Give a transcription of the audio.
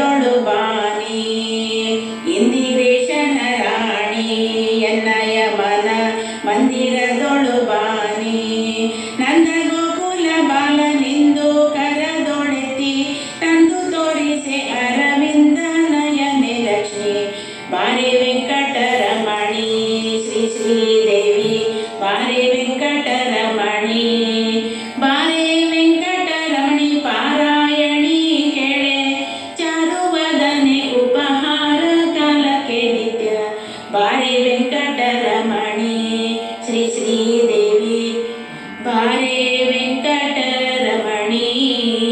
ಮಂದಿರದೊಳು ಬಾನಿ ಇಂದಿರೇಶನ ರಾಣಿ, ಎನ್ನಯ ಮನ, ಮಂದಿರದೊಳು ಬಾನಿ ನನ್ನ ಗೋಕುಲ ಬಾಲನಿಂದು ಕರದೊಳೆತಿ ತಂದು ತೋರಿಸಿ ಅರವಿಂದ ನಯನೆ ಲಕ್ಷ್ಮಿ. ಬಾರಿ ವೆಂಕಟರಮಣಿ, ಶ್ರೀ ಶ್ರೀ Thank you.